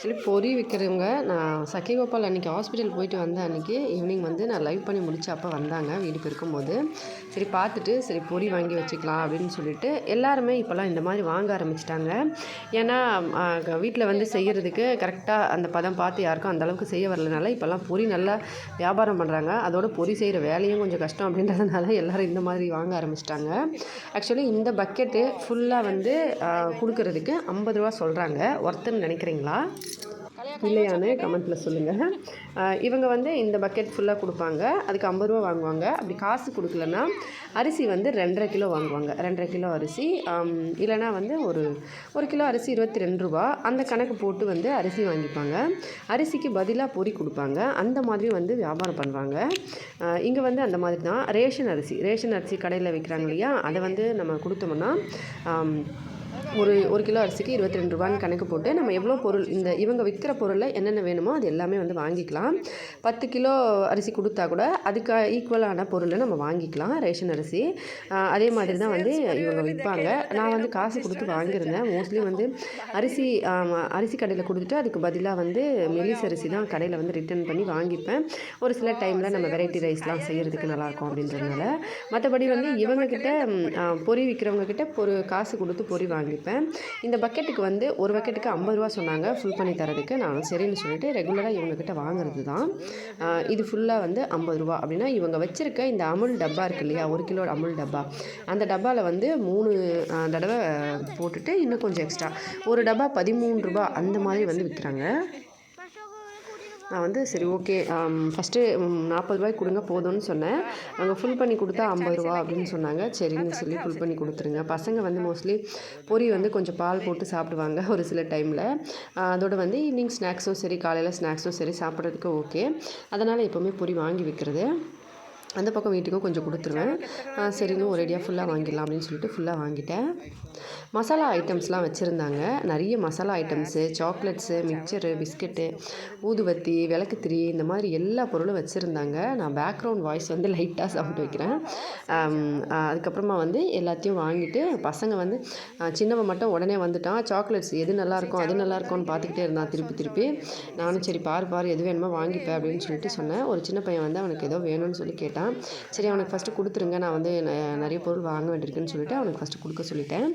Actually பொரி விற்கிறவங்க நான் சக்கியகோபால் அன்றைக்கி ஹாஸ்பிட்டல் போயிட்டு வந்த அன்றைக்கி ஈவினிங் வந்து நான் லைவ் பண்ணி முடிச்ச அப்போ வந்தாங்க வீடு இருக்கும்போது சரி பார்த்துட்டு சரி பொரி வாங்கி வச்சுக்கலாம் அப்படின்னு சொல்லிட்டு எல்லாருமே இப்போல்லாம் இந்த மாதிரி வாங்க ஆரம்பிச்சிட்டாங்க. ஏன்னா வீட்டில் வந்து செய்கிறதுக்கு கரெக்டாக அந்த பதம் பார்த்து யாருக்கும் அந்த அளவுக்கு செய்ய வரலனால இப்போல்லாம் பொரி நல்லா வியாபாரம் பண்ணுறாங்க அதோட பொரி செய்கிற வேலையும் கொஞ்சம் கஷ்டம் அப்படின்றதுனால எல்லோரும் இந்த மாதிரி வாங்க ஆரம்பிச்சிட்டாங்க. ஆக்சுவலி இந்த பக்கெட்டு ஃபுல்லாக வந்து கொடுக்கறதுக்கு ஐம்பது ரூபா சொல்கிறாங்க ஒர்த்துன்னு நினைக்கிறீங்களா? இல்லையான்னு கமெண்ட்டில் சொல்லுங்கள் இவங்க வந்து இந்த பக்கெட் ஃபுல்லாக கொடுப்பாங்க. அதுக்கு ஐம்பது ரூபா வாங்குவாங்க. அப்படி காசு கொடுக்கலன்னா அரிசி வந்து ரெண்டரை கிலோ வாங்குவாங்க. ரெண்டரை கிலோ அரிசி. இல்லைனா வந்து ஒரு ஒரு கிலோ அரிசி இருபத்தி ரெண்டு ரூபா. அந்த கணக்கு போட்டு வந்து அரிசி வாங்கிப்பாங்க. அரிசிக்கு பதிலாக பொறி கொடுப்பாங்க. அந்த மாதிரி வந்து வியாபாரம் பண்ணுவாங்க. இங்கே வந்து அந்த மாதிரி தான். ரேஷன் அரிசி. ரேஷன் அரிசி கடையில் விற்கிறாங்க இல்லையா? அதை வந்து நம்ம கொடுத்தோம்னா ஒரு ஒரு கிலோ அரிசிக்கு இருபத்தி ரெண்டு ரூபான்னு கணக்கு போட்டு நம்ம எவ்வளோ பொருள் இந்த இவங்க விற்கிற பொருளில் என்னென்ன வேணுமோ அது எல்லாமே வந்து வாங்கிக்கலாம். பத்து கிலோ அரிசி கொடுத்தா கூட அதுக்கு ஈக்குவலான பொருளை நம்ம வாங்கிக்கலாம் ரேஷன் அரிசி. அதே மாதிரி தான் வந்து இவங்க விற்பாங்க. நான் வந்து காசு கொடுத்து வாங்கியிருந்தேன். மோஸ்ட்லி வந்து அரிசி அரிசி கடையில் கொடுத்துட்டு அதுக்கு பதிலாக வந்து மெலிஸ் அரிசி தான் கடையில் வந்து ரிட்டர்ன் பண்ணி வாங்கிப்பேன். ஒரு சில டைமில் நம்ம வெரைட்டி ரைஸ்லாம் செய்கிறதுக்கு நல்லாயிருக்கும் அப்படின்றதுனால. மற்றபடி வந்து இவங்கக்கிட்ட பொறி விற்கிறவங்க ஒரு காசு கொடுத்து பொறி வாங்கி வாங்கிப்பேன் இந்த பக்கெட்டுக்கு வந்து ஒரு பக்கெட்டுக்கு ஐம்பது ரூபா சொன்னாங்க. ஃபுல் பண்ணி தரதுக்கு நான் சரின்னு சொல்லிட்டு ரெகுலராக இவங்கக்கிட்ட வாங்குறது தான் இது ஃபுல்லாக வந்து ஐம்பது ரூபா. அப்படின்னா இவங்க வச்சுருக்க இந்த அமுல் டப்பா இருக்கு இல்லையா? ஒரு கிலோ அமுல் டப்பா. அந்த டப்பாவில் வந்து மூணு தடவை போட்டுட்டு இன்னும் கொஞ்சம் எக்ஸ்ட்ரா ஒரு டப்பா பதிமூணு ரூபா அந்த மாதிரி வந்து விற்கிறாங்க நான் வந்து சரி ஓகே ஃபஸ்ட்டு நாற்பது ரூபாய்க்கு கொடுங்க போதும்னு சொன்னேன். அவங்க ஃபுல் பண்ணி கொடுத்தா ஐம்பது ரூபா அப்படின்னு சொன்னாங்க. சரின்னு சொல்லி ஃபுல் பண்ணி கொடுத்துருங்க. பசங்க வந்து மோஸ்ட்லி பொரி வந்து கொஞ்சம் பால் போட்டு சாப்பிடுவாங்க ஒரு சில டைமில் அதோட வந்து ஈவினிங் ஸ்நாக்ஸும் சரி காலையில் ஸ்நாக்ஸும் சரி சாப்பிட்றதுக்கு ஓகே அதனால் எப்போவுமே பொரி வாங்கி வைக்கிறது. அந்த பக்கம் வீட்டுக்கும் கொஞ்சம் கொடுத்துருவேன். சரிங்க ஒரேடியாக ஃபுல்லாக வாங்கிடலாம் அப்படின்னு சொல்லிட்டு ஃபுல்லாக வாங்கிட்டேன். மசாலா ஐட்டம்ஸ்லாம் வச்சுருந்தாங்க. நிறைய masala items chocolates mixture biscuit ஊதுவத்தி விளக்குத்திரி இந்த மாதிரி எல்லா பொருளும் வச்சுருந்தாங்க. நான் பேக்ரவுண்ட் வாய்ஸ் வந்து லைட்டாக சவுண்ட் வைக்கிறேன். அதுக்கப்புறமா வந்து எல்லாத்தையும் வாங்கிட்டு பசங்க வந்து சின்னவன் மட்டும் உடனே வந்துட்டான். சாக்லேட்ஸ் எது நல்லாயிருக்கும் அது நல்லாயிருக்கும்னு பார்த்துக்கிட்டே இருந்தான் திருப்பி திருப்பி. நானும் சரி பாரு பாரு எது வேணுமோ வாங்கிப்பேன் அப்படின்னு சொல்லிட்டு சொன்னேன். ஒரு சின்ன பையன் வந்து அவனுக்கு ஏதோ வேணும்னு சொல்லி கேட்டான். சரி அவனுக்கு ஃபஸ்ட்டு கொடுத்துருங்க. நான் வந்து நிறைய பொருள் வாங்க வேண்டியிருக்குன்னு சொல்லிட்டு அவனுக்கு ஃபஸ்ட்டு கொடுக்க சொல்லிட்டேன்.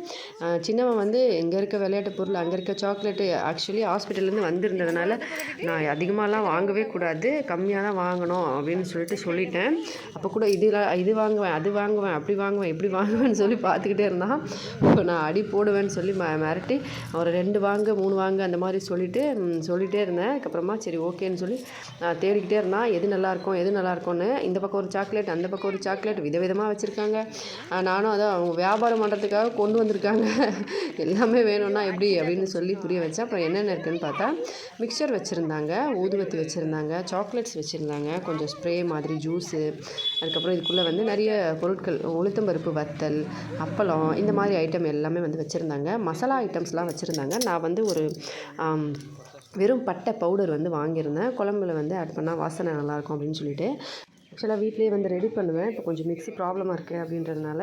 சின்னவன் வந்து இங்கே இருக்க விளையாட்டு பொருள் அங்கே இருக்க சாக்லேட்டு ஆக்சுவலி ஹாஸ்பிட்டல்லேருந்து வந்திருந்ததுனால நான் அதிகமாகலாம் வாங்கவே கூடாது. கம்மியாக தான் வாங்கணும் அப்படின்னு சொல்லிட்டு சொல்லிட்டேன். அப்போ கூட இதில் இது வாங்குவேன் அது வாங்குவேன் அப்படி வாங்குவேன் இப்படி வாங்குவேன்னு சொல்லி பார்த்துக்கிட்டே இருந்தான். இப்போ நான் அடி போடுவேன்னு சொல்லி ம மிரட்டி ஒரு ரெண்டு வாங்க மூணு வாங்க அந்த மாதிரி சொல்லிவிட்டு சொல்லிகிட்டே இருந்தேன். அதுக்கப்புறமா சரி ஓகேன்னு சொல்லி நான் தேடிக்கிட்டே இருந்தான். எது நல்லாயிருக்கும் எது நல்லாயிருக்கும்னு இந்த பக்கம் ஒரு சாக்லேட் அந்த பக்கம் ஒரு சாக்லேட் விதவிதமாக வச்சுருக்காங்க. நானும் அதை அவங்க வியாபாரம் பண்ணுறதுக்காக கொண்டு வந்திருக்காங்க. எல்லாமே வேணும்னா எப்படி அப்படின்னு சொல்லி புரிய வச்சேன். அப்புறம் என்னென்ன இருக்குதுன்னு பார்த்தா மிக்சர் வச்சுருந்தாங்க ஊதுவத்தி வச்சுருந்தாங்க சாக்லேட்ஸ் வச்சுருந்தாங்க கொஞ்சம் ஸ்ப்ரே மாதிரி ஜூஸு அதுக்கப்புறம் இதுக்குள்ளே வந்து நிறைய பொருட்கள் உளுத்தம்பருப்பு வத்தல் அப்பளம் இந்த மாதிரி ஐட்டம் எல்லாமே வந்து வச்சுருந்தாங்க. மசாலா ஐட்டம்ஸ்லாம் வச்சுருந்தாங்க. நான் வந்து ஒரு வெறும் பட்டை பவுடர் வந்து வாங்கியிருந்தேன். குழம்புல வந்து ஆட் பண்ணால் வாசனை நல்லாயிருக்கும் அப்படின்னு சொல்லிட்டு ஆக்சுவலாக வீட்லேயே வந்து ரெடி பண்ணுவேன். இப்போ கொஞ்சம் மிக்ஸி ப்ராப்ளமாக இருக்குது அப்படின்றதுனால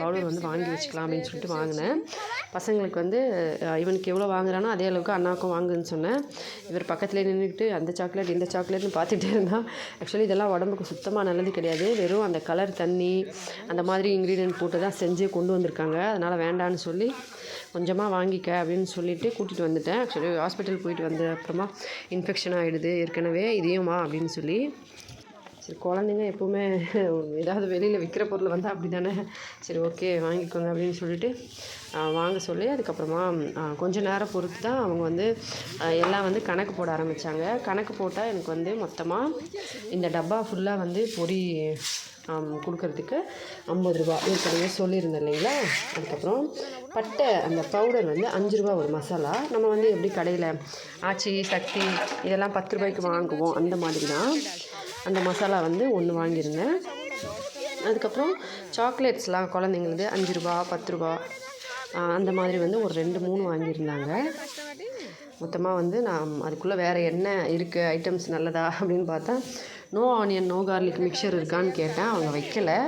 பவுடர் வந்து வாங்கி வச்சுக்கலாம் அப்படின்னு சொல்லிட்டு வாங்கினேன். பசங்களுக்கு வந்து இவனுக்கு எவ்வளோ வாங்குறானோ அதே அளவுக்கு அண்ணாவுக்கும் வாங்குன்னு சொன்னேன். இவர் பக்கத்தில் நின்றுக்கிட்டு அந்த சாக்லேட் இந்த சாக்லேட்னு பார்த்துட்டே இருந்தால் ஆக்சுவலி இதெல்லாம் உடம்புக்கு சுத்தமாக நல்லது கிடையாது. வெறும் அந்த கலர் தண்ணி அந்த மாதிரி இன்க்ரீடியன்ட் போட்டு தான் செஞ்சு கொண்டு வந்திருக்காங்க. அதனால் வேண்டான்னு சொல்லி கொஞ்சமாக வாங்கிக்க அப்படின்னு சொல்லிவிட்டு கூட்டிகிட்டு வந்துட்டேன். ஆக்சுவலி ஹாஸ்பிட்டல் போயிட்டு வந்த அப்புறமா இன்ஃபெக்ஷன் ஆகிடுது ஏற்கனவே இதையுமா அப்படின்னு சொல்லி சரி குழந்தைங்க எப்போவுமே ஏதாவது வெளியில் விற்கிற பொருள் வந்தால் அப்படி தானே சரி ஓகே வாங்கிக்கோங்க அப்படின்னு சொல்லிட்டு வாங்க சொல்லி அதுக்கப்புறமா கொஞ்சம் நேரம் பொறுத்து தான் அவங்க வந்து எல்லாம் வந்து கணக்கு போட ஆரம்பித்தாங்க கணக்கு போட்டால் எனக்கு வந்து மொத்தமாக இந்த டப்பா ஃபுல்லாக வந்து பொடி கொடுக்கறதுக்கு ஐம்பது ரூபா. ஏற்கனவே சொல்லியிருந்தேன் இல்லைங்களா? அதுக்கப்புறம் பட்டை அந்த பவுடர் வந்து அஞ்சு ரூபா ஒரு மசாலா. நம்ம வந்து எப்படி கடையில் ஆச்சி சக்தி இதெல்லாம் பத்து ரூபாய்க்கு வாங்குவோம் அந்த மாதிரி தான். அந்த மசாலா வந்து ஒன்று வாங்கியிருந்தேன் அதுக்கப்புறம் சாக்லேட்ஸ்லாம் குழந்தைங்களுக்கு அஞ்சு ரூபா பத்து ரூபா அந்த மாதிரி வந்து ஒரு ரெண்டு மூணு வாங்கியிருந்தாங்க. மொத்தமாக வந்து நான் அதுக்குள்ளே வேறு என்ன இருக்குது ஐட்டம்ஸ் நல்லதா அப்படின்னு பார்த்தா no onion no garlic mixture இருக்கான்னு கேட்டேன். அவங்க வைக்கலை.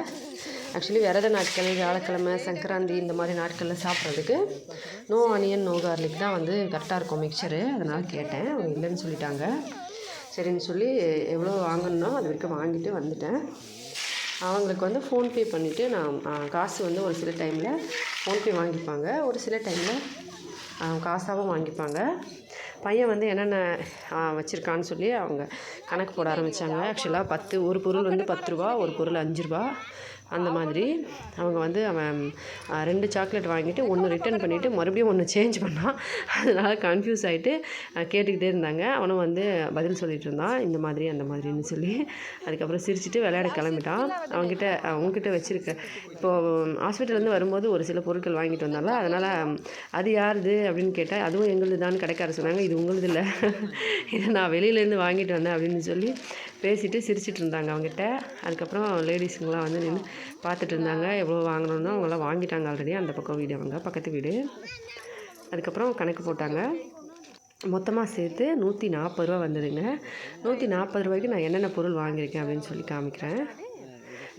ஆக்சுவலி விரத நாட்கள் வியாழக்கிழமை சங்கராந்தி இந்த மாதிரி நாட்களில் சாப்பிட்றதுக்கு நோ ஆனியன் நோ கார்லிக் தான் வந்து கரெக்டாக இருக்கும் மிக்சரு அதனால் கேட்டேன். அவங்க இல்லைன்னு சொல்லிட்டாங்க. சரின்னு சொல்லி எவ்வளோ வாங்கணும்னோ அது வரைக்கும் வாங்கிட்டு வந்துட்டேன். அவங்களுக்கு வந்து ஃபோன்பே பண்ணிவிட்டு நான் காசு வந்து ஒரு சில டைமில் ஃபோன்பே வாங்கிப்பாங்க. ஒரு சில டைமில் காசாகவும் வாங்கிப்பாங்க. பையன் வந்து என்னென்ன வச்சுருக்கான்னு சொல்லி அவங்க கணக்கு போட ஆரம்பித்தாங்க ஆக்சுவலாக பத்து ஒரு பொருள் வந்து பத்து ரூபா ஒரு பொருள் அஞ்சு ரூபா. அந்த மாதிரி அவங்க வந்து அவன் ரெண்டு சாக்லேட் வாங்கிட்டு ஒன்று ரிட்டர்ன் பண்ணிவிட்டு மறுபடியும் ஒன்று சேஞ்ச் பண்ணான் அதனால் கன்ஃபியூஸ் ஆகிட்டு கேட்டுக்கிட்டே இருந்தாங்க. அவனும் வந்து பதில் சொல்லிகிட்டு இருந்தான். இந்த மாதிரி அந்த மாதிரின்னு சொல்லி. அதுக்கப்புறம் சிரிச்சுட்டு விளையாட கிளம்பிட்டான். அவங்ககிட்ட அவங்ககிட்ட வச்சுருக்க இப்போது ஹாஸ்பிட்டல்லேருந்து வரும்போது ஒரு சில பொருட்கள் வாங்கிட்டு வந்தால அதனால் அது யாருது அப்படின்னு கேட்டால் அதுவும் எங்களுது தான் கடைக்கார சொன்னாங்க. இது உங்களுது இல்லை இதை நான் வெளியிலேருந்து வாங்கிட்டு வந்தேன் அப்படின்னு சொல்லி பேசிவிட்டு சிரிச்சிட்டு இருந்தாங்க அவங்ககிட்ட அதுக்கப்புறம் லேடிஸுங்களாம் வந்து நின்று பார்த்துட்டு இருந்தாங்க எவ்வளோ வாங்கணும்னு அவங்களாம் வாங்கிட்டாங்க ஆல்ரெடி அந்த பக்கம் வீடு அவங்க பக்கத்து வீடு. அதுக்கப்புறம் கணக்கு போட்டாங்க. மொத்தமாக சேர்த்து நூற்றி நாற்பது ரூபா வந்ததுங்க. நூற்றி நாற்பது ரூபாய்க்கு நான் என்னென்ன பொருள் வாங்கியிருக்கேன் அப்படின்னு சொல்லி காமிக்கிறேன்.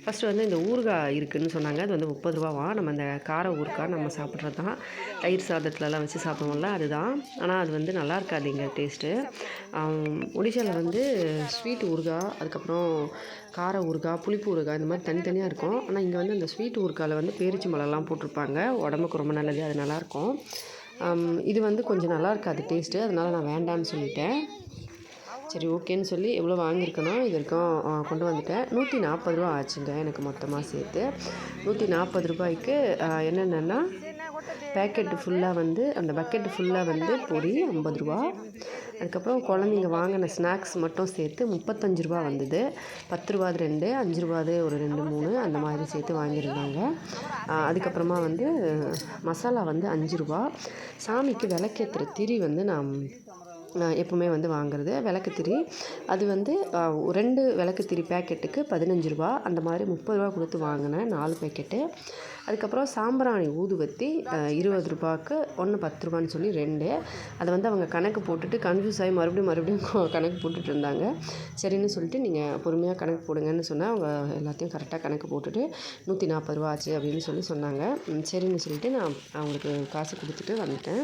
ஃபஸ்ட்டு வந்து இந்த ஊறுகாய் இருக்குதுன்னு சொன்னாங்க. அது வந்து முப்பது ரூபாவா? நம்ம அந்த கார ஊறுகாய் நம்ம சாப்பிட்றது தான். தயிர் சாதத்துலலாம் வச்சு சாப்பிடுவோம்ல அதுதான். ஆனால் அது வந்து நல்லா இருக்காது இங்கே டேஸ்ட்டு. ஒடிஷாவில் வந்து ஸ்வீட் ஊறுகாய் அதுக்கப்புறம் கார ஊறுகாய் புளிப்பு ஊறுகாய் இந்த மாதிரி தனித்தனியாக இருக்கும். ஆனால் இங்கே வந்து அந்த ஸ்வீட் ஊறுகாயில் வந்து பேரிச்சி மலைலாம் போட்டிருப்பாங்க. உடம்புக்கு ரொம்ப நல்லது அது நல்லாயிருக்கும். இது வந்து கொஞ்சம் நல்லா இருக்காது டேஸ்ட்டு. அதனால் நான் வேண்டாம்னு சொல்லிட்டேன். சரி ஓகேன்னு சொல்லி எவ்வளோ வாங்கியிருக்கணும் இது வரைக்கும் கொண்டு வந்துட்டேன். நூற்றி நாற்பது ரூபா ஆச்சுங்க எனக்கு மொத்தமாக சேர்த்து. நூற்றி நாற்பது ரூபாய்க்கு என்னென்னா பேக்கெட்டு ஃபுல்லாக வந்து அந்த பக்கெட்டு ஃபுல்லாக வந்து பொரி ஐம்பது ரூபா. அதுக்கப்புறம் குழந்தைங்க வாங்கின ஸ்நாக்ஸ் மட்டும் சேர்த்து முப்பத்தஞ்சு ரூபா வந்தது. பத்து ரூபாது ரெண்டு அஞ்சு ரூபாது ஒரு ரெண்டு மூணு அந்த மாதிரி சேர்த்து வாங்கியிருந்தாங்க. அதுக்கப்புறமா வந்து மசாலா வந்து அஞ்சு ரூபா. சாமிக்கு விளக்கேற்றுற திரி வந்து நான் எப்போவுமே வந்து வாங்குறது விளக்குத்திரி அது வந்து ரெண்டு விளக்குத்திரி பேக்கெட்டுக்கு பதினஞ்சு ரூபா. அந்த மாதிரி முப்பது ரூபா கொடுத்து வாங்கினேன் நாலு பேக்கெட்டு. அதுக்கப்புறம் சாம்பிராணி ஊதுவத்தி இருபது ரூபாய்க்கு ஒன்று பத்து ரூபான்னு சொல்லி ரெண்டு. அதை வந்து அவங்க கணக்கு போட்டுட்டு கன்ஃபியூஸ் ஆகி மறுபடியும் மறுபடியும் கணக்கு போட்டுட்டு இருந்தாங்க. சரின்னு சொல்லிட்டு நீங்கள் பொறுமையாக கணக்கு போடுங்கன்னு சொன்னால் அவங்க எல்லாத்தையும் கரெக்டாக கணக்கு போட்டுட்டு நூற்றி நாற்பது ரூபா ஆச்சு அப்படின்னு சொல்லி சொன்னாங்க. சரின்னு சொல்லிட்டு நான் அவங்களுக்கு காசு கொடுத்துட்டு வந்துட்டேன்.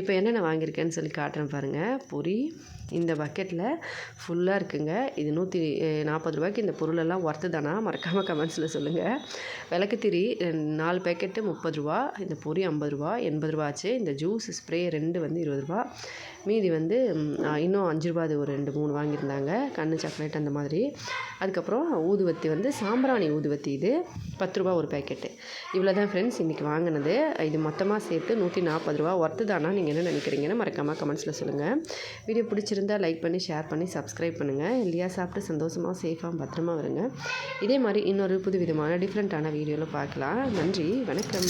இப்போ என்னென்ன வாங்கியிருக்கேன்னு சொல்லி காட்டுறேன் பாருங்கள் பொரி இந்த பக்கெட்டில் ஃபுல்லாக இருக்குங்க. இது நூற்றி நாற்பது ரூபாய்க்கு இந்த பொருளெல்லாம் ஒர்த்து தானா? மறக்காமல் கமெண்ட்ஸில் சொல்லுங்கள் விளக்குத்திரி நாலு பேக்கெட்டு முப்பது ரூபா இந்த பொரி ஐம்பது ரூபா எண்பது ரூபா ஆச்சு. இந்த ஜூஸ் ஸ்ப்ரே ரெண்டு வந்து இருபது ரூபா. மீதி வந்து இன்னும் அஞ்சு ரூபா அது ஒரு ரெண்டு மூணு வாங்கியிருந்தாங்க. கண்ணு சாக்லேட் அந்த மாதிரி. அதுக்கப்புறம் ஊதுவத்தி வந்து சாம்பிராணி ஊதுவத்தி இது. பத்து ரூபா ஒரு பேக்கெட்டு இவ்வளோ தான் ஃப்ரெண்ட்ஸ் இன்றைக்கி வாங்கினது. இது மொத்தமாக சேர்த்து நூற்றி நாற்பது ரூபா ஒர்த்து தானா நீங்கள் என்ன நினைக்கிறீங்கன்னு மறக்காமல் கமெண்ட்ஸில் சொல்லுங்கள் வீடியோ பிடிச்சிருந்தால் லைக் பண்ணி ஷேர் பண்ணி சப்ஸ்கிரைப் பண்ணுங்கள் இல்லையா சாப்பிட்டு சந்தோஷமாக சேஃபாக பத்திரமா வருங்க இதே மாதிரி இன்னொரு புது விதமான டிஃப்ரெண்ட்டான வீடியோவில் பார்க்கலாம். நன்றி வணக்கம்.